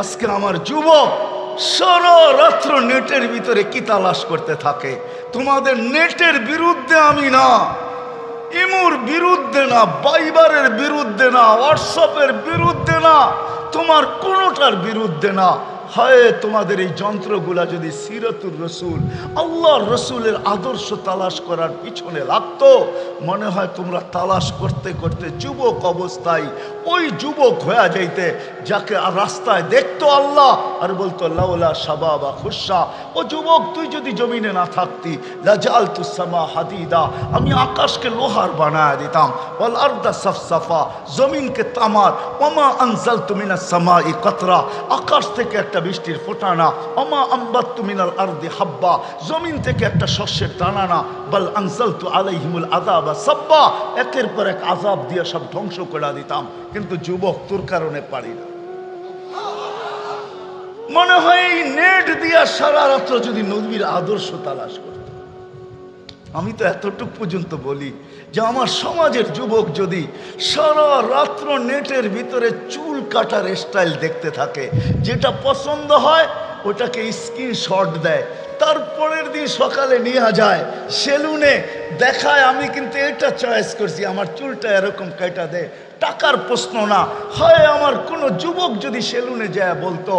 আজকে আমার যুবক সারারাত্র নেটের ভিতরে কি তালাশ করতে থাকে? তোমাদের নেটের বিরুদ্ধে আমি না, ইমুর বিরুদ্ধে না, বাইবারের বিরুদ্ধে না, হোয়াটসঅ্যাপের বিরুদ্ধে না, তোমার কোনোটার বিরুদ্ধে না। হয় তোমাদের এই যন্ত্রগুলা যদি সিরতুর রসুল আল্লাহ রসুলের আদর্শ তালাশ করার পিছনে লাগতো, মনে হয় তোমরা তালাশ করতে করতে যুবক অবস্থায় ওই যুবক হয়ে যাইতে, যাকে আর রাস্তায় দেখতো আল্লাহ আর বলতো, লাউলা সাবাবা খুশা ও যুবক, তুই যদি জমিনে না থাকতি লাজাল তুসামা হাদিদা। আমি আকাশকে লোহার বানায় দিতাম বল আর্দা সফসফা। জমিনকে তামার ওমা আনজাল তুমিনা সামা ই কতরা। আকাশ থেকে একটা বৃষ্টির ফোটা না অমা আম্বাত তুমিনাল আর্দি হাব্বা, জমিন থেকে একটা শস্যের দানানা, বল আনজাল তু আলাইহিমুল আদাবা সাব্বা, একের পর এক আজাব দিয়ে সব ধ্বংস করে দিতাম। কিন্তু যুবক তোর কারণে পারি না। মনে হয় এই নেট দিয়া সারা রাত্র যদি নদীর আদর্শ তালাশ করত। আমি তো এতটুক পর্যন্ত বলি যে আমার সমাজের যুবক যদি সারা রাত্র নেটের ভিতরে চুল কাটার স্টাইল দেখতে থাকে, যেটা পছন্দ হয় ওটাকে স্ক্রিনশট দেয়, তারপরের দিন সকালে নিয়ে যায় সেলুনে, দেখায় আমি কিন্তু এটা চয়েস করছি, আমার চুলটা এরকম কেটা দে টাকার প্রশ্ন না। হয়, আমার কোনো যুবক যদি সেলুনে যায় বলতো,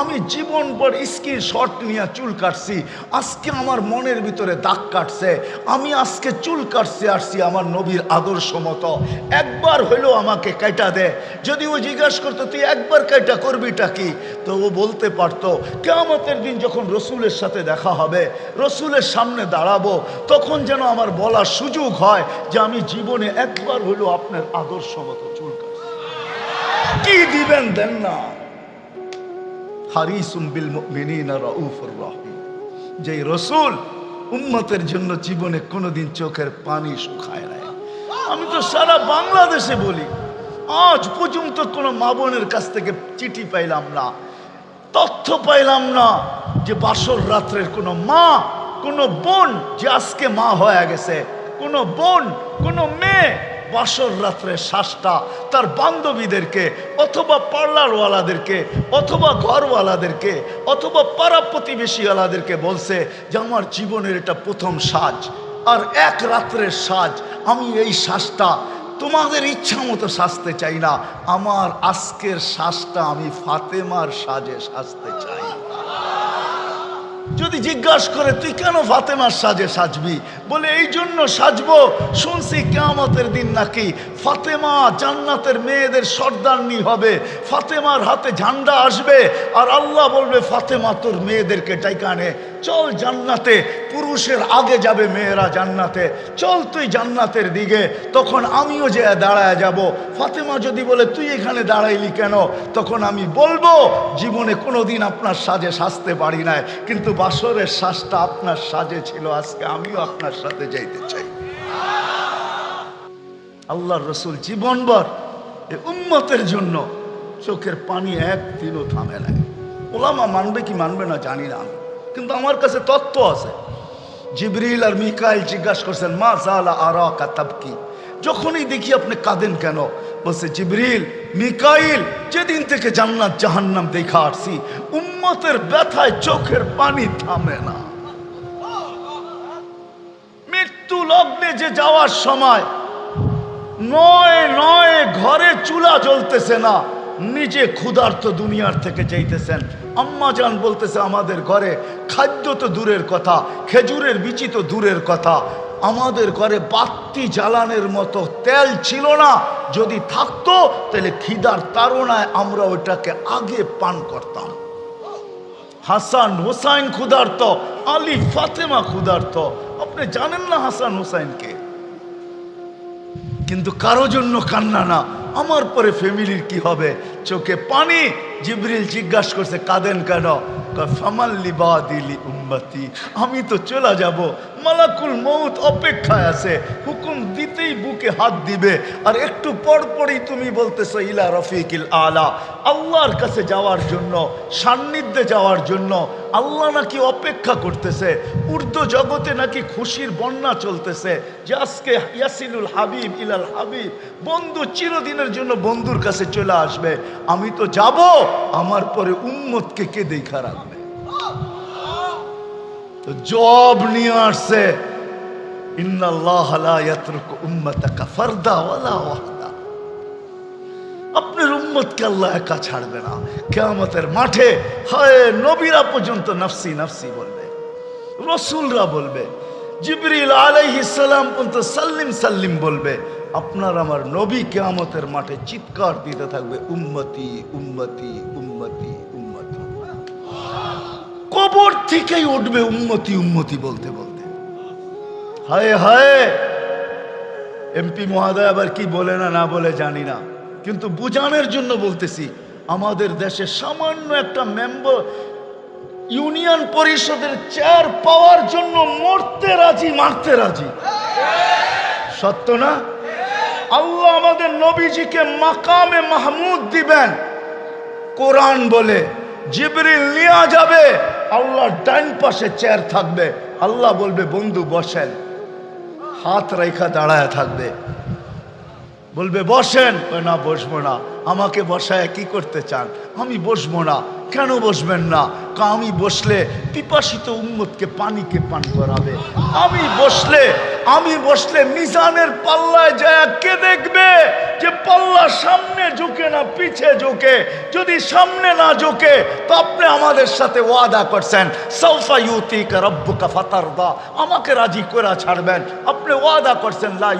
আমি জীবন পর স্ক্রিন শর্ট নিয়ে চুল কাটছি, আজকে আমার মনের ভিতরে দাগ কাটছে, আমি আজকে চুল কাটছি, আসছি আমার নবীর আদর্শ মতো। একবার হইলেও আমাকে কাইটা দে। যদি ও জিজ্ঞাসা করতো, তুই একবার কাইটা করবিটা কি? তো ও বলতে পারতো কেমতের দিন যখন রসুলের সাথে দেখা হবে, রসুলের সামনে দাঁড়াবো, তখন যেন আমার বলার সুযোগ হয় যে আমি জীবনে একবার হইলেও আপনার আদর্শ মতো চুল কাটছি কি দিবেন দেন না? হারিসুম বিল মুমিনিনা রসুল উম্মতের জন্য জীবনে কোনোদিন চোখের পানি শুকায় নাই। আমি তো সারা বাংলাদেশে বলি, আজ পর্যন্ত কোনো মা বোনের কাছ থেকে চিঠি পাইলাম না, তথ্য পাইলাম না যে বাসর রাত্রের কোনো মা, কোনো বোন যে আজকে মা হয়ে গেছে, কোনো বোন, কোনো মেয়ে বাসর রাত্রে শ্বাসটা তার বান্ধবীদেরকে অথবা পার্লারওয়ালাদেরকে অথবা ঘরওয়ালাদেরকে অথবা পাড়া প্রতিবেশীওয়ালাদেরকে বলছে যে, আমার জীবনের এটা প্রথম সাজ আর এক রাত্রের সাজ। আমি এই শ্বাসটা তোমাদের ইচ্ছা মতো সাজতে চাই না। আমার আজকের শ্বাসটা আমি ফাতেমার সাজে সাজতে চাই। যদি জিজ্ঞাস করে, তুই কেন ফাতেমার সাজে সাজবি? বলে, এই জন্য সাজবো। শুনছি কেয়ামতের দিন নাকি ফাতেমা জান্নাতের মেয়েদের সর্দারনি হবে। ফাতেমার হাতে ঝান্ডা আসবে। আর আল্লাহ বলবে, ফাতেমা তোর মেয়েদেরকে ডাইকানে চল জান্নাতে, পুরুষের আগে যাবে, মেয়েরা জান্নাতে। চল তুই জান্নাতের দিকে, তখন আমিও যে দাঁড়ায় যাব। ফাতেমা যদি বলে, তুই এখানে দাঁড়াইলি কেন? তখন আমি বলব, জীবনে কোনোদিন আপনার সাজে সাজতে পারি নাই, কিন্তু বাসরের শ্বাসটা আপনার সাজে ছিল আজকে, আমিও আপনার সাথে যাইতে চাই। আল্লাহর রসুল জীবনভর এ উম্মতের জন্য চোখের পানি একদিনও থামে নাই। ওলামা মানবে কি মানবে না জানি না কিন্তু আমার কাছে তত্ত্ব আছে। জিবরিল আর মিকাইল জিজ্ঞাসা করছেন, মা জালা আরা কাতাবকি যখনই দেখি আপনি কাঁদেন কেন? বলছে, জিবরিল, মিকাইল, যেদিন থেকে জান্নাত জাহান্নাম দেখা আসছি, উম্মতের ব্যথায় চোখের পানি থামে না। মৃত্যু লগ্নে যে যাওয়ার সময় নয় নয় ঘরে চুলা জ্বলতেছে না, নিজে ক্ষুধার্ত দুনিয়ার থেকে যাইতেছেন। আম্মা জান বলতেছে আমাদের ঘরে, খাদ্য তো দূরের কথা, খেজুরের বিচি তো দূরের কথা। আমাদের ঘরে বাত্তি জ্বালানের মতো তেল ছিল না, যদি থাকতো, তাহলে খিদার তাড়নায় আমরা ওটাকে আগে পান করতাম। হাসান হুসাইন ক্ষুধার্ত, আলী ফাতেমা ক্ষুধার্ত। আপনি জানেন না হাসান হুসাইনকে? কিন্তু কারও জন্য কান্না না। আমার পরে ফ্যামিলির কি হবে? চোখে পানি? জিবরিল জিজ্ঞাসা করছে, কাঁদেন কেন? ফামাল্লি বা দিলি উম্মা উম্মতি আমি তো চলে যাব। মালাকুল মৌত অপেক্ষায় আছে। হুকুম দিতেই বুকে হাত দিবে। আর একটু পর পরই তুমি বলতেছো, ইলা রফিকিল আলা। আল্লাহর কাছে যাওয়ার জন্য, সান্নিধ্যে যাওয়ার জন্য আল্লাহ নাকি অপেক্ষা করতেছে। উর্দু জগতে নাকি খুশির বন্যা চলতেছে। যে আজকে ইয়াসিলুল হাবিব, ইলাল হাবিব, বন্ধু চিরদিনের জন্য বন্ধুর কাছে চলে আসবে। আমি তো যাব, আমার পরে উম্মতকে কে দেখা রাখবে? তো জব নিয়ে আসছে। আপনার উম্মতকে আল্লাহ একা ছাড়বে না। কেয়ামতের মাঠে হয় নবীরা পর্যন্ত নাফসি নাফসি বলবে। রসুলরা বলবে, জিবরিল আলাইহিস পর্যন্ত সাল্লিম সাল্লিম বলবে, আপনার আমার নবী কেয়ামতের মাঠে চিৎকার দিতে থাকবে, উম্মতি উম্মতি উম্মতি। কবর থেকেই উঠবে উন্মতি উন্মতি বলতে বলতে। হায় হায়! এমপি মহোদয় আবার কি বলে না না বলে জানি না। কিন্তু বুঝানোর জন্য বলতেছি, আমাদের দেশে সামান্য একটা মেম্বার ইউনিয়ন পরিষদের চেয়ার পাওয়ার জন্য মরতে রাজি, মারতে রাজি। সত্য না? আল্লাহ আমাদের নবীজিকে মাকামে মাহমুদ দিবেন। কোরআন বলে, জিবরিল নিয়ে যাবে আল্লাহ ডাইন পাশে চেয়ার থাকবে। আল্লাহ বলবে, বন্ধু, বসেন। হাত রেখা দাঁড়ায় থাকবে। বলবে, বসেন। না, বসবো না। আমাকে বসায় কি করতে চান? আমি বসবো না। কেন বসবেন না? আমি বসলে পিপাসিত উম্মতকে পানিকে পান করাবে। আমি বসলে আমি বসলে মিজানের পাল্লায় যায় কে দেখবে? যে পাল্লা সামনে ঝুঁকে না পিছে ঝুঁকে, যদি সামনে না ঝুঁকে, তো আপনি আমাদের সাথে ওয়াদা করছেন সৌফা ইউতিকা রব্বুকা আমাকে রাজি করে ছাড়বেন। আপনি ওয়াদা করছেন, লা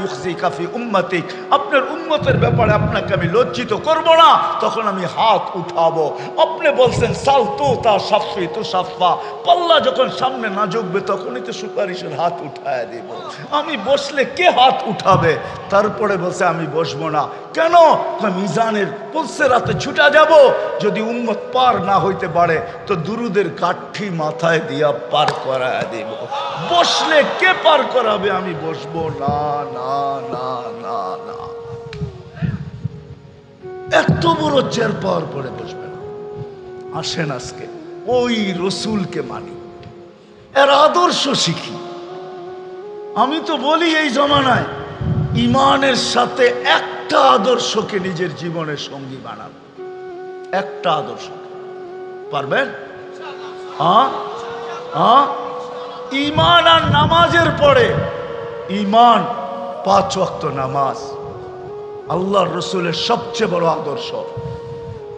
কাফি উম্মতিক। আপনার উম্মতের ব্যাপারে আপনাকে আমি লজ্জিত করব না, তখন আমি হাত উঠাবো। আপনি বলছেন, সাল তো তা সাফি তো সাফা পাল্লা যখন সামনে না ঝুঁকবে, তখনই তো সুপারিশের হাত উঠায় দিব। আমি বসলে কে হাত উঠাবে? তারপরে বলছে, আমি বসবো না। কেন? মিজানের বলছে রাতে ছুটা যাব? যদি উম্মত পার না হইতে পারে, তো দুরুদের কাঠি মাথায় দিয়া পার করায় দিব। বসলে কে পার করাবে? আমি বসবো। না না না না না। এত বড় চেয়ার পাওয়ার পরে বসবে না। আসেন আজকে। ওই রসুলকে মানি। এর আদর্শ শিখি। আমি তো বলি এই জমানায় ইমানের সাথে একটা আদর্শকে নিজের জীবনের সঙ্গী বানান একটা আদর্শ পারবেন? হ্যাঁ? হ্যাঁ? ইমান আর নামাজের পরে ইমান পাঁচ ওয়াক্ত নামাজ আল্লাহর রসুলের সবচেয়ে বড় আদর্শ।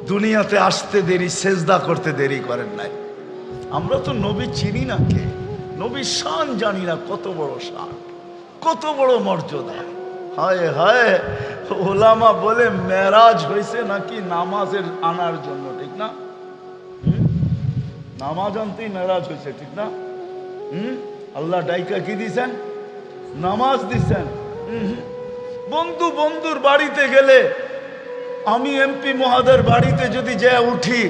দুনিয়াতে আসতে দেরি, সেজদা করতে দেরি করেন নাই। আমরা তো নবী চিনি না কে? নবী শান জানি না কত বড় শান, কত বড় মর্যাদা। হায় হায়, ওলামা বলে মেরাজ হয়েছে নাকি নামাজের আনার জন্য, ঠিক না? নামাজ আনতেই মেরাজ হয়েছে ঠিক না? হুম? আল্লাহ ডাইকা কি দিছেন? নামাজ দিছেন। বন্ধু বন্ধুর বাড়িতে গেলে, আমি এমপি মহাদের বাড়িতে যদি যা উঠি,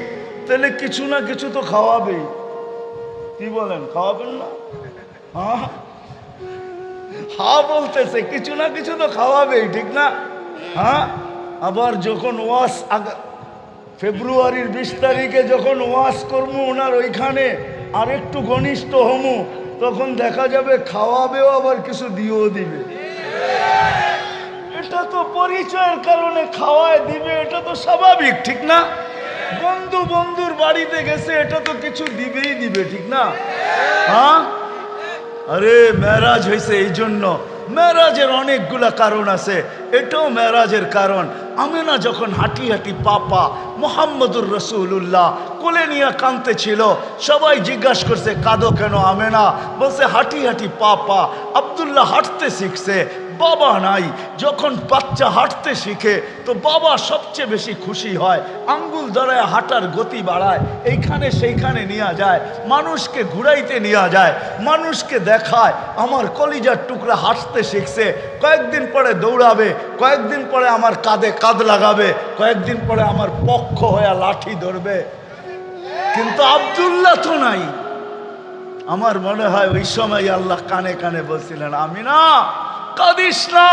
তাহলে কিছু না কিছু তো খাওয়াবেই। কি বলেন, খাওয়াবেন না? হ্যাঁ? হ্যাঁ বলতেছে, কিছু না কিছু তো খাওয়াবেই, ঠিক না? হ্যাঁ? আবার যখন ওয়াস ফেব্রুয়ারির বিশ তারিখে যখন ওয়াস করব ওনার ওইখানে আর একটু ঘনিষ্ঠ হমু, তখন দেখা যাবে খাওয়াবেও আবার কিছু দিয়েও দিবে। এটা তো পরিচয়ের কারণে খাওয়ায় দিবে, এটা তো স্বাভাবিক, ঠিক না? বন্ধু বন্ধুর বাড়িতে গেছে, এটা তো কিছু দিবেই দিবে, ঠিক না? হ্যাঁ? আরে মেরাজ হয়েছে এই জন্য। মেরাজের অনেকগুলা কারণ আছে। এটাও মেরাজের কারণ। আমেনা যখন হাঁটি হাঁটি পাপা মোহাম্মদুর রসুল্লাহ কোলে নিয়ে কানতে ছিল, সবাই জিজ্ঞাসা করছে, কাঁদো কেন আমেনা? বলছে, হাঁটি হাঁটি পাপা, আবদুল্লাহ হাঁটতে শিখছে বাবা নাই, যখন বাচ্চা হাঁটতে শিখে, তো বাবা সবচেয়ে বেশি খুশি হয়, আঙ্গুল ধরায় হাঁটার গতি বাড়ায়, এইখানে সেইখানে নেওয়া যায়, মানুষকে ঘুরাইতে নেওয়া যায়, মানুষকে দেখায়, আমার কলিজার টুকরা হাঁটতে শিখছে, কয়েকদিন পরে দৌড়াবে, কয়েকদিন পরে আমার কাঁধে কাঁধ লাগাবে, কয়েকদিন পরে আমার পক্ষ হয়ে লাঠি ধরবে। কিন্তু আবদুল্লাহ তো নাই। আমার মনে হয় ওই সময় আল্লাহ কানে কানে বলছিলেন আমি না কাঁদিস না।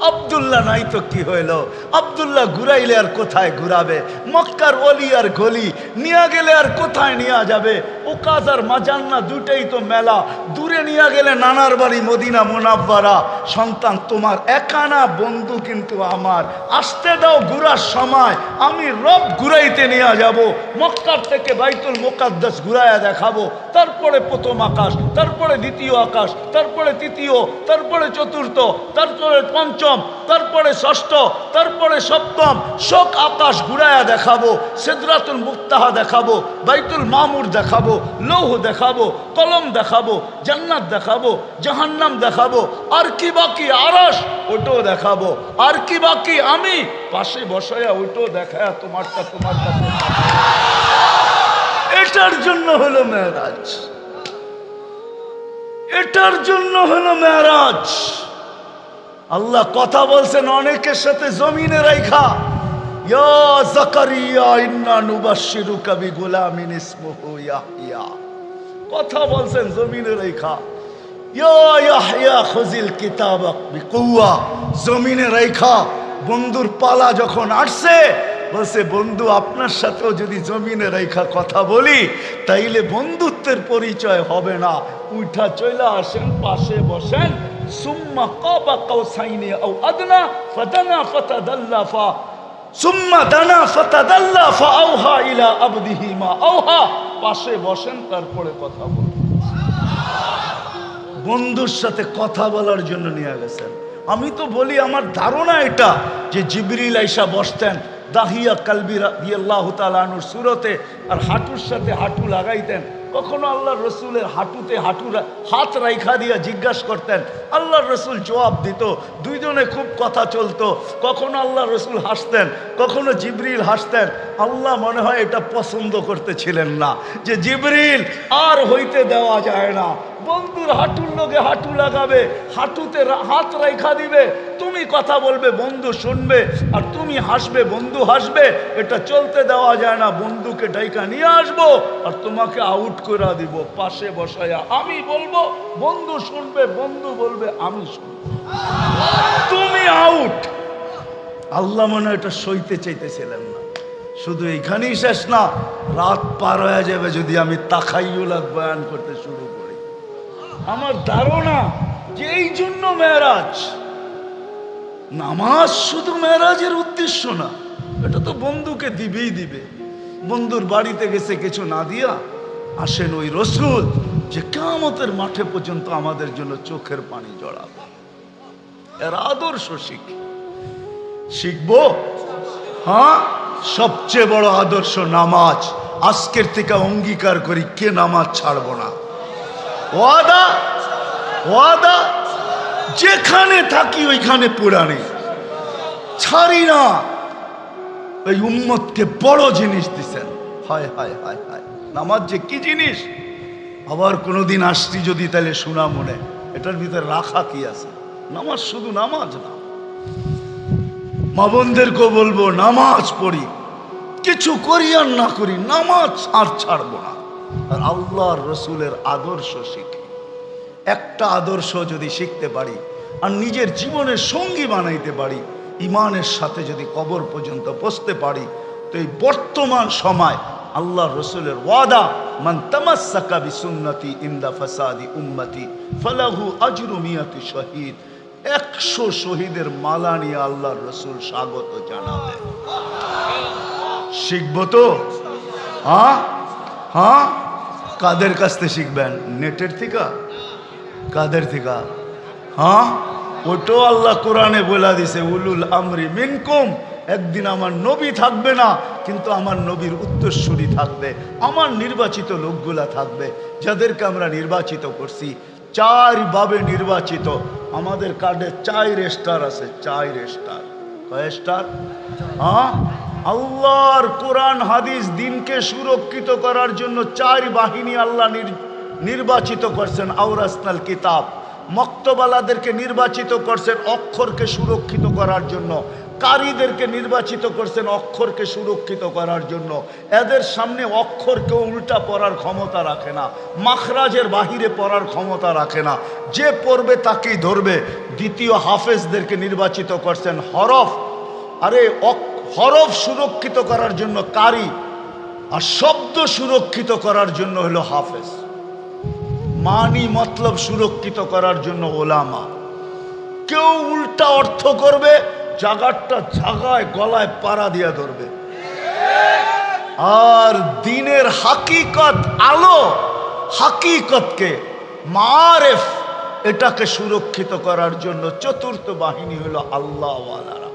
আবদুল্লাহ নাই তো কি হইল? আবদুল্লাহ ঘুরাইলে আর কোথায় ঘুরাবে? মক্কার অলি আর গলি নিয়ে গেলে আর কোথায় নিয়ে যাবে? ও কাজ আর মাজান্না দুটাই তো মেলা। দূরে নিয়ে গেলে নানার বাড়ি মদিনা মোনাব্বারা। সন্তান তোমার একানা বন্ধু কিন্তু আমার। আসতে দাও ঘুরার সময়। আমি রব ঘুরাইতে নিয়ে যাব। মক্কার থেকে বাইতুল মোকাদ্দাস ঘুরাইয়া দেখাবো। তারপরে প্রথম আকাশ, তারপরে দ্বিতীয় আকাশ, তারপরে তৃতীয়, তারপরে চতুর্থ, তারপরে পঞ্চম তারপরে ষষ্ঠ, তারপরে সপ্তম, শোক আকাশ ঘুরাইয়া দেখাবো, সেদরাতুল মুক্তাহা দেখাবো, বাইতুল মামুর দেখাবো, লৌহ দেখাবো, কলম দেখাবো, জান্নাত দেখাবো, জাহান্নাম দেখাবো, আর কি বাকি আরস ওটাও দেখাবো, আর কি বাকি আমি, পাশে বসায়া ওটাও দেখায়া তোমারটা তোমার কাছে এটার জন্য হলো মেয়েরাজ। এটার জন্য হলো মেয়েরাজ। আল্লাহ কথা বলছেন অনেকের সাথে জমিনে রাইখা। কথা বলছেন জমিনে জমিনে রাইখা, বন্ধুর পালা যখন আসছে, বলছে, বন্ধু, আপনার সাথেও যদি জমিনে রেখা কথা বলি, তাইলে বন্ধুত্বের পরিচয় হবে না। উঠা চলে আসেন, পাশে বসেন। কাবা কাউসাইনি আও আদনা, ফাদানা ফাতাদাল্লা ফা, সুম্মা দানা ফাতাদাল্লা ফা আওহা ইলা আবদিহি মা আওহা। পাশে বসেন, তারপরে কথা বলুন। বন্ধুর সাথে কথা বলার জন্য নিয়ে গেছেন। আমি তো বলি, আমার ধারণা এটা যে জিবরিল আইসা বসতেন দাহিয়া কালবি রাদিয়াল্লাহ তালানুর সুরতে আর হাঁটুর সাথে হাঁটু লাগাইতেন। কখনো আল্লাহ রসুলের হাঁটুতে হাঁটু হাত রাইখা দিয়া জিজ্ঞাসা করতেন আল্লাহ রসুল জবাব দিত, দুইজনে খুব কথা চলতো। কখনো আল্লাহ রসুল হাসতেন, কখনো জিবরিল হাসতেন। আল্লাহ মনে হয় এটা পছন্দ করতেছিলেন না, যে জিবরিল আর হইতে দেওয়া যায় না। বন্ধুর হাঁটুর লোকে হাঁটু লাগাবে, হাঁটুতে হাত রেখা দিবে, তুমি কথা বলবে, বন্ধু শুনবে, আর তুমি হাসবে, বন্ধু হাসবে, এটা চলতে দেওয়া যায় না, বন্ধুকে ডাইকা নিয়ে আসব, আর তোমাকে আউট করে দিব, পাশে বসায়া। আমি বলব, বন্ধু শুনবে, বন্ধু বলবে, আমি শুনব। তুমি আউট আল্লাহ মনে এটা সইতে চাইতেছিলেন না। শুধু এখানেই শেষ না, রাত পার হয়ে যাবে যদি আমি তাকাইউলাক বয়ান করতে শুরু আমার ধারণা যে এই জন্য মেয়েরাজ, নামাজ শুধু মেয়েরাজের উদ্দেশ্য না, এটা তো বন্ধুকে দিবেই দিবে। বন্ধুর বাড়িতে গেছে কিছু না দিয়া আসেন ওই রসুল যে কামতের মাঠে পর্যন্ত আমাদের জন্য চোখের পানি জড়াবে। এর আদর্শ শিখ। শিখব? হ্যাঁ? সবচেয়ে বড় আদর্শ নামাজ। আজকের থেকে অঙ্গীকার করি, কে নামাজ ছাড়বো না? ওয়াদা ওয়াদা, যেখানে থাকি ওইখানে পুরানি ছাড়ি না, ওই উম্মতকে বড় জিনিস দিছেন। হায় হায় হায় হায়, নামাজ যে কি জিনিস? আবার কোনোদিন আসছি যদি তাহলে শোনা মনে। এটার ভিতরে রাখা কি আছে? নামাজ শুধু নামাজ না। মা বোনদেরকেও বলব, নামাজ পড়ি। কিছু করি আর না করি, নামাজ আর ছাড়বো না। আর আল্লাহর রসুলের আদর্শ শিখি। একটা আদর্শ যদি শিখতে পারি, আর নিজের জীবনের সঙ্গী বানাইতে পারি, ইমানের সাথে যদি কবর পর্যন্ত পৌঁছতে পারি, তো এই বর্তমান সময় আল্লাহ রসুলের ওয়াদা, মান তামাসাকা বিসুন্নতি ইন্দা ফাসাদি উম্মতি, ফালাহু আজরু মিয়াতি শহীদ। একশো শহীদের মালা নিয়ে আল্লাহর রসুল স্বাগত জানাবে শিখব তো? হ্যাঁ হ্যাঁ? কাদের কাছ থেকে শিখবেন? নেটের থেকে? কাদের থেকে? হ্যাঁ? ওটাও আল্লাহ কোরআনে বলে দিছে, উলুল আমরি মিনকুম। একদিন আমার নবী থাকবে না, কিন্তু আমার নবীর উত্তরসূরি থাকবে, আমার নির্বাচিত লোকগুলা থাকবে, যাদেরকে আমরা নির্বাচিত করছি। চার ভাবে নির্বাচিত। আমাদের কার্ডে চার স্টার আছে, চার স্টার। কয় স্টার? হ্যাঁ? আল্লাহর কোরআন, হাদিস দিনকে সুরক্ষিত করার জন্য চার বাহিনী আল্লাহ নির- নির্বাচিত করছেন আউরাসনাল কিতাব। মক্তবালাদেরকে নির্বাচিত করছেন, অক্ষরকে সুরক্ষিত করার জন্য। কারীদেরকে নির্বাচিত করছেন, অক্ষরকে সুরক্ষিত করার জন্য। এদের সামনে অক্ষরকে উল্টা পড়ার ক্ষমতা রাখে না। মাখরাজের বাহিরে পড়ার ক্ষমতা রাখে না। যে পড়বে তাকেই ধরবে। দ্বিতীয় হাফেজদেরকে নির্বাচিত করছেন হরফ। আরে অক- হরফ সুরক্ষিত করার জন্য কারি আর শব্দ সুরক্ষিত করার জন্য হলো হাফেজ। মানি মতলব সুরক্ষিত করার জন্য ওলামা। কেউ উল্টা অর্থ করবে, জাগারটা জাগায় গলায় পাড়া দিয়া ধরবে। আর দিনের হাকিকত আলো, হাকিকতকে মারেফ, এটাকে সুরক্ষিত করার জন্য চতুর্থ বাহিনী হলো আল্লাহওয়ালারা।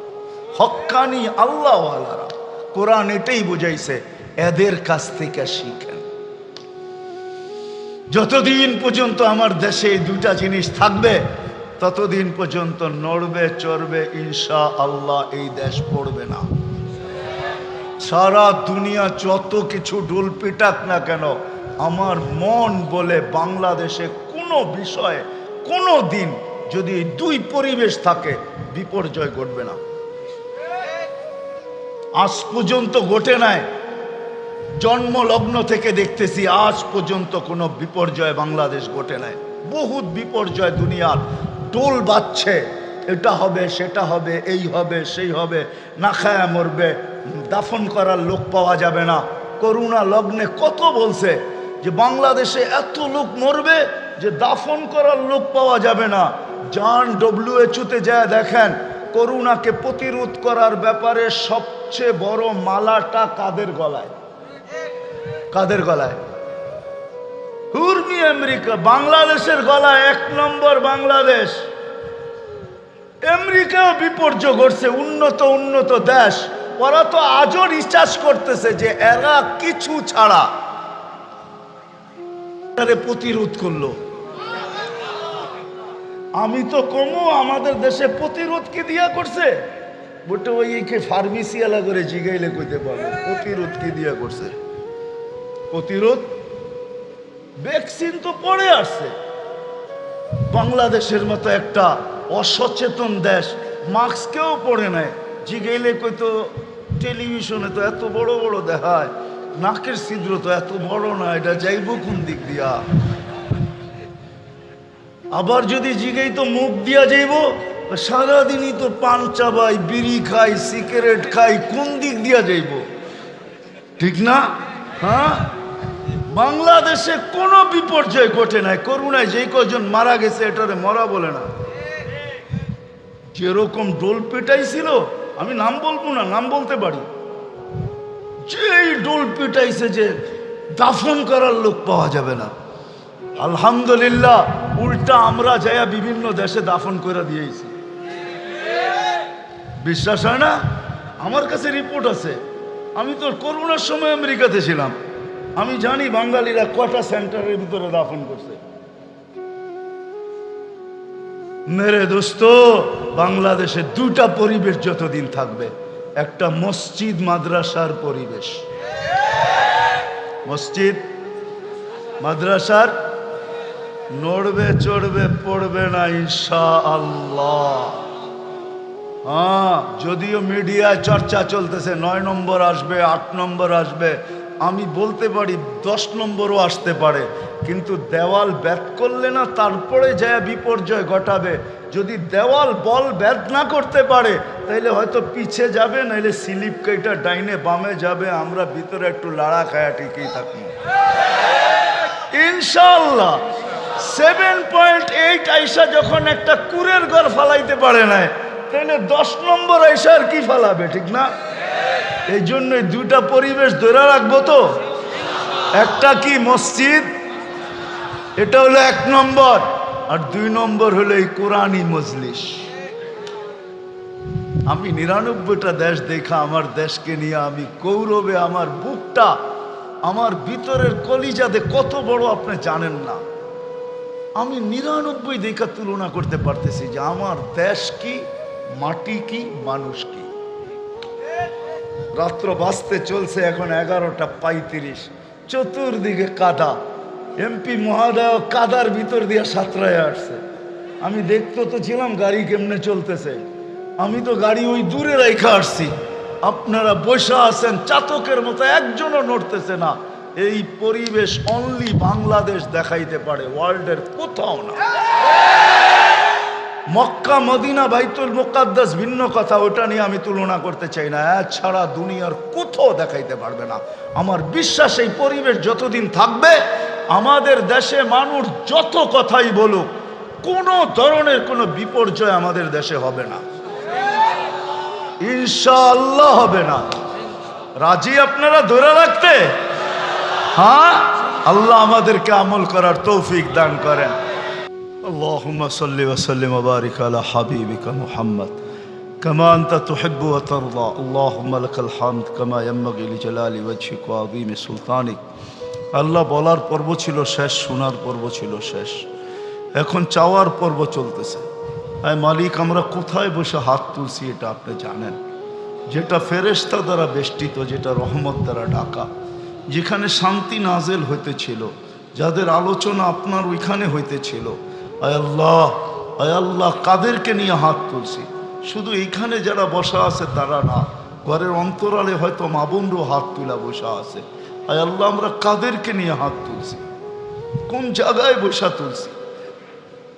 হক্কানি আল্লাহওয়ালারা। কোরআন এটাই বুঝাইছে, এদের কাছ থেকে শিখেন। যতদিন পর্যন্ত আমার দেশে এই দুটা জিনিস থাকবে, ততদিন পর্যন্ত নড়বে, চড়বে ইনশা আল্লাহ এই দেশ পড়বে না। সারা দুনিয়া যত কিছু ডুল পিটাক না কেন, আমার মন বলে বাংলাদেশে কোনো বিষয়ে কোনো দিন যদি দুই পরিবেশ থাকে, বিপর্যয় ঘটবে না। আজ পর্যন্ত ঘটে নাই। জন্ম লগ্ন থেকে দেখতেছি আজ পর্যন্ত কোনো বিপর্যয় বাংলাদেশ ঘটে নাই। বহুত বিপর্যয় দুনিয়ার টোল বাজছে। এটা হবে, সেটা হবে, এই হবে, সেই হবে। না খায়া মরবে, দাফন করার লোক পাওয়া যাবে না। করুণা লগ্নে কত বলছে যে বাংলাদেশে এত লোক মরবে যে দাফন করার লোক পাওয়া যাবে না। জান ডব্লিউএচওতে যায় দেখেন করুণাকে প্রতিরোধ করার ব্যাপারে সবচেয়ে বড় মালাটা কাদের গলায়? কাদের গলায়? হুরমি আমেরিকা, বাংলাদেশের গলায় এক নম্বর বাংলাদেশ। আমেরিকাও বিপর্যয় ঘটছে, উন্নত উন্নত দেশ। ওরা তো আজও রিচার্জ করতেছে যে এরা কিছু ছাড়া তারে প্রতিরোধ করল। আমি তো কমও আমাদের দেশে প্রতিরোধ কি দিয়া করছে? বটে, ওই কে ফার্মেসি আলা করে জিগাইলে কইতে পারব। প্রতিরোধ কি দিয়া করছে? প্রতিরোধ? ভ্যাকসিন তো পড়ে আসছে। বাংলাদেশের মতো একটা অসচেতন দেশ মাস্ককেও পড়ে নেয় জিগাইলে কইতো টেলিভিশনে তো এত বড় বড় দেখায়, নাকের ছিদ্র তো এত বড় না, এটা যাইব কোন দিক দিয়া? আবার যদি জিগেই তো মুখ দিয়া যাইব, সারাদিনই তো পান চাবাই, বিড়ি খাই, সিগারেট খাই, কোন দিক দিয়া যাইব? ঠিক না? হ্যাঁ? বাংলাদেশে কোনো বিপর্যয় ঘটে নাই, করুণায় যেই কজন মারা গেছে, এটারে মরা বলে না। যেরকম ডোল পেটাইছিল, আমি নাম বলব না, নাম বলতে পারি। যেই ডোল পিটাইছে যে দাফন করার লোক পাওয়া যাবে না। আলহামদুলিল্লাহ, উল্টা আমরা যাইয়া বিভিন্ন দেশে দাফন করে দিয়েছি। বিশ্বাস হয় না? আমার কাছে রিপোর্ট আছে। আমি তো করোনার সময় আমেরিকাতে ছিলাম। আমি জানি বাঙালিরা কটা সেন্টারের ভিতরে দাফন করছে। মেরে দোস্ত, বাংলাদেশে দুটা পরিবেশ যতদিন থাকবে, একটা মসজিদ, মাদ্রাসার পরিবেশ। মসজিদ, মাদ্রাসার নড়বে, চড়বে, পড়বে না ইনশা আল্লাহ হ্যাঁ যদিও মিডিয়ায় চর্চা চলতেছে, নয় নম্বর আসবে, আট নম্বর আসবে, আমি বলতে পারি দশ নম্বরও আসতে পারে, কিন্তু দেওয়াল ব্যাত করলে না তারপরে যা বিপর্যয় ঘটাবে। যদি দেওয়াল, বল ব্যাত না করতে পারে, তাইলে হয়তো পিছে যাবে, নাইলে স্লিপ কেটা ডাইনে বামে যাবে, আমরা ভিতরে একটু লাড়া খায়া ঠিকই থাকব। ইনশাল্লাহ সেভেন পয়েন্ট এইট আইসা যখন একটা কুরের ঘর ফালাইতে পারে না তাহলে দশ নম্বর আইসা আর কি ফালাবে, ঠিক না? এই জন্য দুটা পরিবেশ ধরে রাখব তো। একটা কি মসজিদ, এটা হলো এক নম্বর, আর দুই নম্বর হলো এই কোরআনই মজলিস। আমি নিরানব্বইটা দেশ দেখা, আমার দেশকে নিয়ে আমি গৌরবে, আমার বুকটা, আমার ভিতরের কলিজাতে কত বড় আপনি জানেন না। আমি নিরানব্বই দেখা তুলনা করতে পারতেছি যে আমার দেশ কি, মাটি কি, মানুষ কি। রাত্র বাঁচতে চলছে এখন এগারোটা পঁয়ত্রিশ, চতুর্দিকে কাদা। এমপি মহাদয় কাদার ভিতর দিয়ে সাঁতরায় আসছে। আমি দেখতে তো ছিলাম গাড়ি কেমনে চলতেছে। আমি তো গাড়ি ওই দূরে রেখে আসছি। আপনারা বসে আছেন, চাতকের মতো একজনও নড়তেছে না। এই পরিবেশ অনলি বাংলাদেশ দেখাইতে পারে, ওয়ার্ল্ডের কোথাও না। মক্কা, মদিনা, বাইতুল মুকাদ্দাস ভিন্ন কথা, ওটা নিয়ে আমি তুলনা করতে চাই না। ছাড়া দুনিয়ার কোথাও দেখাইতে পারবে না। আমার বিশ্বাস, এই পরিবেশ যতদিন থাকবে, আমাদের দেশে মানুষ যত কথাই বলুক, কোনো ধরনের কোনো বিপর্যয় আমাদের দেশে হবে না। ইনশাআল্লাহ হবে না। রাজি আপনারা ধরে রাখতে? হ্যাঁ আল্লাহ আমাদেরকে আমল করার তৌফিক দান করেন اللهم صل وسلم وبارك على حبيبك محمد كما أنت تحب وترضى اللهم لك الحمد كما ينبغي لجلال وجهك وعظيم سلطانك আল্লাহ বলার পর্ব ছিল শেষ শোনার পর্ব ছিল শেষ এখন চাওয়ার পর্ব চলতেছে আয় মালিক আমরা কোথায় বসে হাত তুলছি এটা আপনি জানেন যেটা ফেরেশতা দ্বারা বেষ্টিত যেটা রহমত দ্বারা ডাকা যেখানে শান্তি নাজেল হইতেছিল, যাদের আলোচনা আপনার ওইখানে হইতেছিল। আয় আল্লাহ আয় আল্লাহ, কাদেরকে নিয়ে হাত তুলছি? শুধু এইখানে যারা বসা আছে তারা না, ঘরের অন্তরালে হয়তো মাবুনরও হাত তুলা বসা আছে। আয় আল্লাহ, আমরা কাদেরকে নিয়ে হাত তুলছি? কোন জায়গায় বসা তুলছি?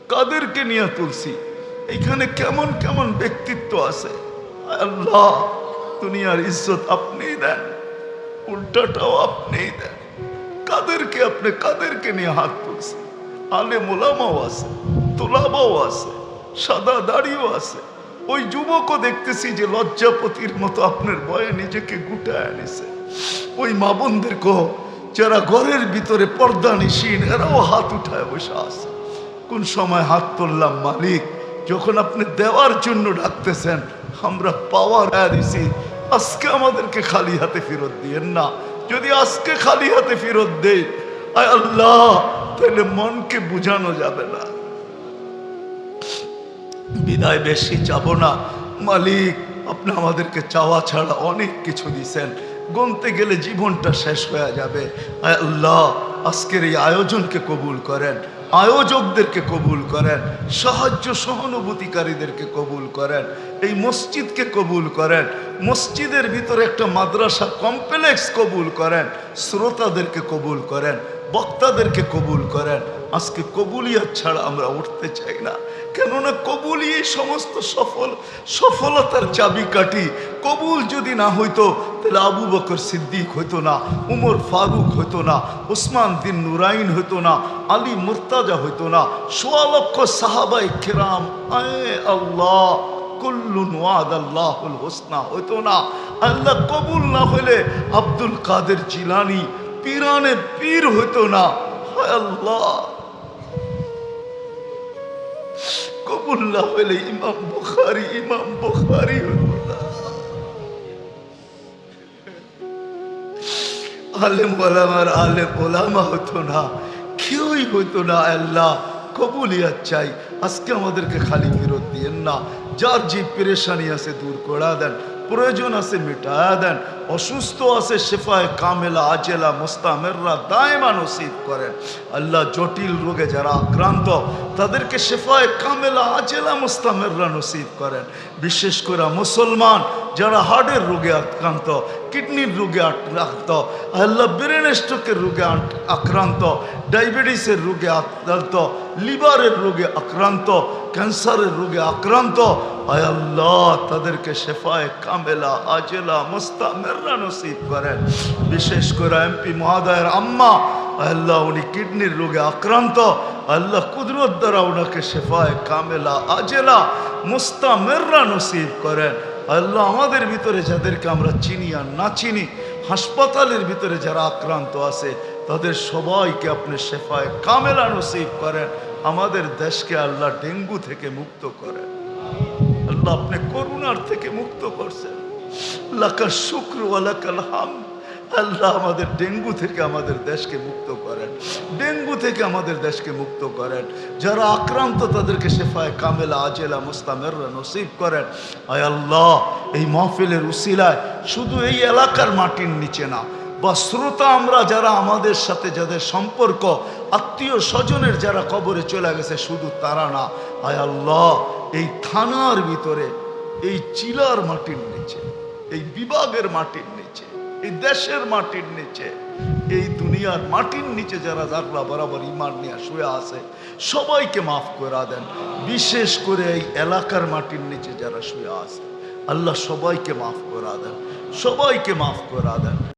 কাদেরকে নিয়ে তুলছি? এখানে কেমন কেমন ব্যক্তিত্ব আছে? আল্লাহ, দুনিয়ার ইজ্জত আপনি দেন। উল্টাটাও আপনিই দেন। কাদেরকে আপনি, কাদেরকে নিয়ে হাত তুলছেন? আলে মোলামাও আছে, তোলাবাও আছে সাদা দাড়িও আছে। ওই যুবকও দেখতেছি যে লজ্জাপতির মতো আপনার বয়ে নিজেকে গুটায় আনিছে। ওই মা বোনদেরকেও যারা ঘরের ভিতরে পর্দা নিশিন, এরাও হাত উঠায় বসে আছে। কোন সময় হাত তুললাম মালিক, যখন আপনি দেওয়ার জন্য ডাকতেছেন, আমরা পাওয়ার দিছি আজকে আমাদেরকে খালি হাতে ফেরত দিয়েন না। যদি আজকে খালি হাতে ফেরত দেই, আয় আল্লাহ, তাহলে মনকে বুঝানো যাবে না। বিদায় বেশি যাব না। মালিক, আপনি আমাদেরকে চাওয়া ছাড়া অনেক কিছু দিছেন। গুনতে গেলে জীবনটা শেষ হয়ে যাবে। আয় আল্লাহ, আজকের এই আয়োজনকে কবুল করেন। আয়োজকদেরকে কবুল করেন, সাহায্য সহানুভূতিকারীদেরকে কবুল করেন, এই মসজিদকে কবুল করেন, মসজিদের ভিতরে একটা মাদ্রাসা কমপ্লেক্স কবুল করেন, শ্রোতাদেরকে কবুল করেন। বক্তাদেরকে কবুল করেন। আজকে কবুলিয়াত ছাড়া আমরা উঠতে চাই না। কেননা কবুলই এই সমস্ত সফল, সফলতার চাবিকাঠি। কবুল যদি না হইতো, তাহলে আবু বকর সিদ্দিক হইতো না, উমর ফারুক হইতো না, ওসমান দিন নুরাইন হইতো না, আলী মুর্তাজা হইতো না, সোয়া লক্ষ সাহাবাই আয় আল্লাহ, কুল্লুন হোসনা হইতো না। আল্লাহ কবুল না হইলে আব্দুল কাদের জিলানি পীরানে পীর হইতো না। আল্লাহ। হইলে ইমাম বুখারি ইমাম বুখারি হইতো না। আলেম হতো না। কেউই হইতো না আল্লাহ। কবুলিয়াত চাই। আজকে আমাদেরকে খালি ফেরত দিয়েন না। যার যে পেরেশানি আছে দূর করা দেন। প্রয়োজন আছে মিটায়া দেন, অসুস্থ আছে শেফায় কামেলা, আজেলা, মোস্তামেররা দায়মা নসিব করেন। আল্লাহ জটিল রোগে যারা আক্রান্ত, তাদেরকে শেফায় কামেলা, আজেলা, মোস্তামেররা নসিব করেন। বিশেষ করে মুসলমান যারা হার্টের রোগে আক্রান্ত, কিডনির রোগে আক্রান্ত, আল্লাহ ব্রেন স্ট্রোকের রোগে আক্রান্ত, ডায়াবেটিসের রোগে আক্রান্ত, লিভারের রোগে আক্রান্ত ক্যান্সারের রোগে আক্রান্ত। আয় আল্লাহ, তাদেরকে শেফায় কামেলা, আজেলা, মোস্তামেররা নসিব করেন। বিশেষ করে এমপি মহাদয়ের আম্মা। আল্লাহ, উনি কিডনির রোগে আক্রান্ত। আল্লাহ, কুদরত দ্বারা ওনাকে শেফায় কামেলা, আজেলা, মোস্তামেররা নসিব করেন। আল্লাহ, আমাদের ভিতরে যাদেরকে আমরা চিনি আর না চিনি, হাসপাতালের ভিতরে যারা আক্রান্ত আছে, তাদের সবাইকে আপনি শেফায় কামেলা নসিব করেন। আমাদের দেশকে আল্লাহ ডেঙ্গু থেকে মুক্ত করেন। আল্লাহ আপনি করুণার থেকে মুক্ত করছেন। লাকা শুক্র লাকাল হাম। আল্লাহ আমাদের ডেঙ্গু থেকে আমাদের দেশকে মুক্ত করেন। ডেঙ্গু থেকে আমাদের দেশকে মুক্ত করেন। যারা আক্রান্ত, তাদেরকে শেফায় কামেলা, আজেলা মুস্তামের নসিব করেন। আয় আল্লাহ, এই মাহফিলের উসিলায় শুধু এই এলাকার মাটির নিচে না বা শ্রোতা আমরা যারা আমাদের সাথে যাদের সম্পর্ক, আত্মীয় স্বজনের যারা কবরে চলে গেছে, শুধু তারা না আয় আল্লাহ, এই থানার ভিতরে, এই চিলার মাটির নিচে, এই বিভাগের মাটির নিচে, এই দেশের মাটির নিচে, এই দুনিয়ার মাটির নিচে যারা জাগলা বরাবর ইমান নিয়ে শুয়ে আছে, সবাইকে মাফ করে দেন। বিশেষ করে এই এলাকার মাটির নিচে যারা শুয়ে আছে, আল্লাহ সবাইকে মাফ করে দেন, সবাইকে মাফ করে দেন।